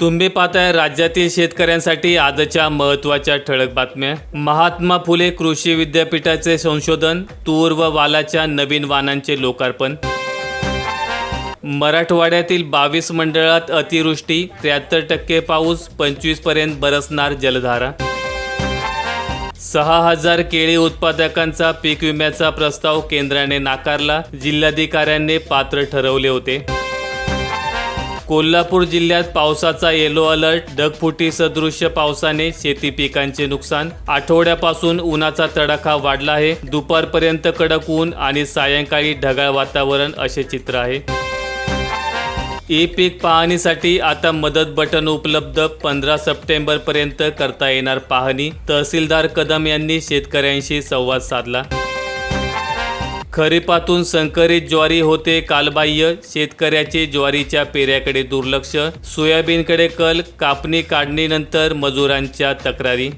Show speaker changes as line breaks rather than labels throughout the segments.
तुम्ही पाहताय राज्यातील शेतकऱ्यांसाठी आजच्या महत्त्वाच्या ठळक बातम्या. महात्मा फुले कृषी विद्यापीठाचे संशोधन तूर व वालाच्या नवीन वानांचे लोकार्पण. मराठवाड्यातील बावीस मंडळात अतिवृष्टी त्र्याहत्तर टक्के पाऊस पंचवीसपर्यंत बरसणार जलधारा. सहा हजार केळी उत्पादकांचा पीक विम्याचा प्रस्ताव केंद्राने नाकारला जिल्हाधिकाऱ्यांनी पात्र ठरवले होते. कोल्हापूर जिल्ह्यात पावसाचा येलो अलर्ट ढगफुटी सदृश्य पावसाने शेती पिकांचे नुकसान. आठवड्यापासून उन्हाचा तडाखा वाढला आहे. दुपारपर्यंत कडक ऊन आणि सायंकाळी ढगाळ वातावरण असे चित्र आहे. ई पीक पाहणीसाठी आता मदत बटन उपलब्ध. पंधरा सप्टेंबरपर्यंत करता येणार पाहणी. तहसीलदार कदम यांनी शेतकऱ्यांशी संवाद साधला. खरीपातून संकरित ज्वारी होते कालबाह्य. शेतकऱ्याचे ज्वारीच्या पेऱ्याकडे दुर्लक्ष. सोयाबीनकडे कल कापणी काढणीनंतर मजुरांच्या तक्रारी.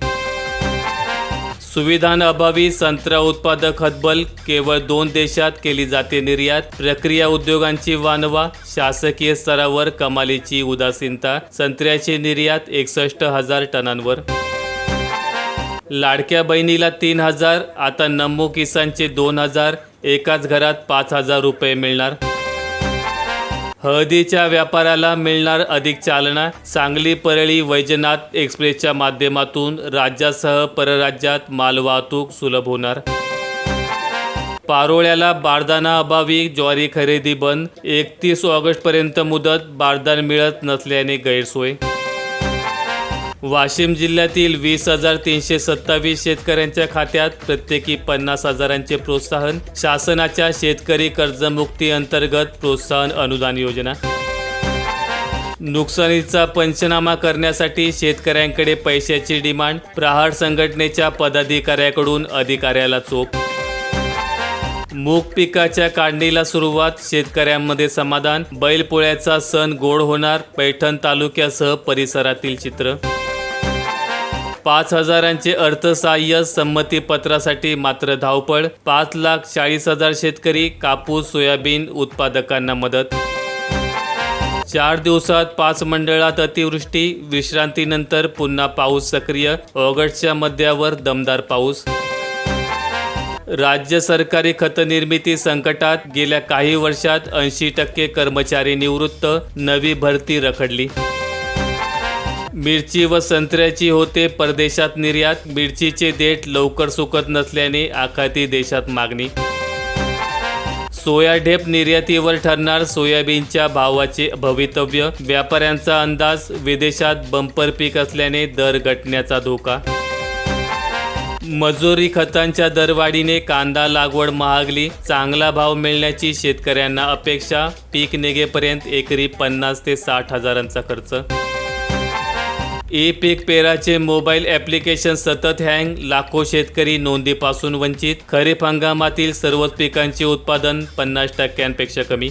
सुविधांअभावी संत्रा उत्पादक हतबल केवळ दोन देशात केली जाते निर्यात. प्रक्रिया उद्योगांची वानवा शासकीय स्तरावर कमालीची उदासीनता. संत्र्याची निर्यात एकसष्ट हजार टनांवर. लाडक्या बहिणीला तीन हजार आता नमो किसानचे दोन हजार एकाच घरात पाच हजार रुपये मिळणार. हळदीच्या व्यापाराला मिळणार अधिक चालना सांगली परळी वैजनाथ एक्सप्रेसच्या माध्यमातून राज्यासह परराज्यात मालवाहतूक सुलभ होणार. पारोळ्याला बारदाना अभावी ज्वारी खरेदी बंद एकतीस ऑगस्टपर्यंत मुदत बारदान मिळत नसल्याने गैरसोय. वाशिम जिल्ह्यातील वीस हजार तीनशे सत्तावीस शेतकऱ्यांच्या खात्यात प्रत्येकी पन्नास हजारांचे प्रोत्साहन शासनाच्या शेतकरी कर्जमुक्ती अंतर्गत प्रोत्साहन अनुदान योजना. नुकसानीचा पंचनामा करण्यासाठी शेतकऱ्यांकडे पैशाची डिमांड प्रहार संघटनेच्या पदाधिकाऱ्याकडून अधिकाऱ्याला चोप मूग पिकाच्या काढणीला सुरुवात शेतकऱ्यांमध्ये समाधान बैलपोळ्याचा सण गोड होणार पैठण तालुक्यासह परिसरातील चित्र. पाच हजारांचे अर्थसहाय्य संमतीपत्रासाठी मात्र धावपळ. पाच लाख चाळीस हजार शेतकरी कापूस सोयाबीन उत्पादकांना मदत. चार दिवसात पाच मंडळात अतिवृष्टी विश्रांतीनंतर पुन्हा पाऊस सक्रिय ऑगस्टच्या मध्यावर दमदार पाऊस. राज्य सरकारी खत निर्मिती संकटात गेल्या काही वर्षात ऐंशी टक्के कर्मचारी निवृत्त नवी भरती रखडली. मिरची व संत्र्याची होते परदेशात निर्यात. मिरचीचे देठ लवकर सुकत नसल्याने आखाती देशात मागणी. सोया ढेप निर्यातीवर ठरणार सोयाबीनच्या भावाचे भवितव्य. व्यापाऱ्यांचा अंदाज विदेशात बंपर पीक असल्याने दर घटण्याचा धोका. मजुरी खतांच्या दरवाढीने कांदा लागवड महागली. चांगला भाव मिळण्याची शेतकऱ्यांना अपेक्षा. पीक निघेपर्यंत एकरी पन्नास ते साठ हजारांचा खर्च. ई पीक पेराचे मोबाईल ॲप्लिकेशन सतत हँग लाखो शेतकरी नोंदीपासून वंचित. खरीप हंगामातील सर्वच पिकांचे उत्पादन पन्नास टक्क्यांपेक्षा कमी.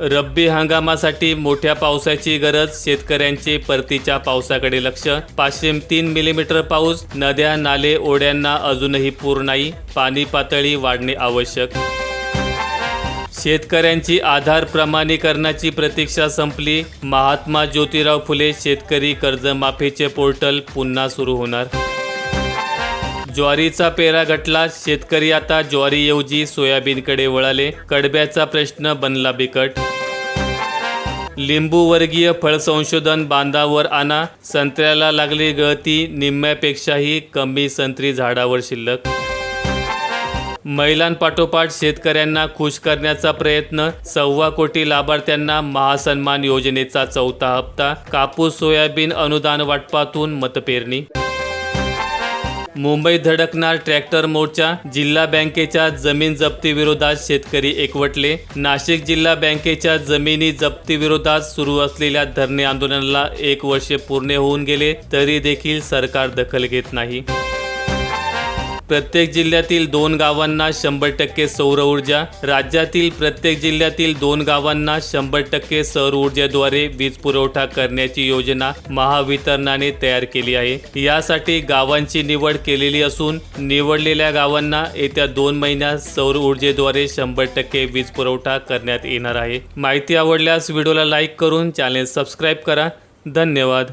रब्बी हंगामासाठी मोठ्या पावसाची गरज शेतकऱ्यांचे परतीच्या पावसाकडे लक्ष. पाचशे तीन मिलीमीटर पाऊस नद्या नाले ओढ्यांना अजूनही पूर नाही. पाणी पातळी वाढणे आवश्यक. शेतकऱ्यांची आधार प्रमाणीकरणाची प्रतीक्षा संपली. महात्मा ज्योतिराव फुले शेतकरी कर्जमाफीचे पोर्टल पुन्हा सुरू होणार. ज्वारीचा पेरा घटला शेतकरी आता ज्वारीऐवजी सोयाबीनकडे वळाले. कडब्याचा प्रश्न बनला बिकट. लिंबूवर्गीय फळसंशोधन फळ संशोधन बांधावर आणा. संत्र्याला लागली गळती निम्म्यापेक्षाही कमी संत्री झाडावर शिल्लक. महिलांपाठोपाठ शेतकऱ्यांना खुश करण्याचा प्रयत्न सव्वा कोटी लाभार्थ्यांना महासन्मान योजनेचा चौथा हप्ता कापूस सोयाबीन अनुदान वाटपातून मतपेरणी. मुंबईत धडकणार ट्रॅक्टर मोर्चा जिल्हा बँकेच्या जमीन जप्तीविरोधात शेतकरी एकवटले. नाशिक जिल्हा बँकेच्या जमिनी जप्तीविरोधात सुरू असलेल्या धरणे आंदोलनाला एक वर्ष पूर्ण होऊन गेले तरी देखील सरकार दखल घेत नाही. प्रत्येक जिल्ह्यातील दोन गावांना शंभर टक्के सौर ऊर्जा राज्यातील प्रत्येक जिल्ह्यातील दोन गावांना शंभर टक्के सौर ऊर्जेद्वारे वीज पुरवठा करण्याची योजना महावितरणाने तयार केली आहे. यासाठी गावांची निवड केलेली असून निवडलेल्या गावांना येत्या दोन महिन्यात सौर ऊर्जेद्वारे शंभर टक्के वीज पुरवठा करण्यात येणार आहे. माहिती आवडल्यास व्हिडिओला लाईक करून चॅनेल सबस्क्राईब करा. धन्यवाद.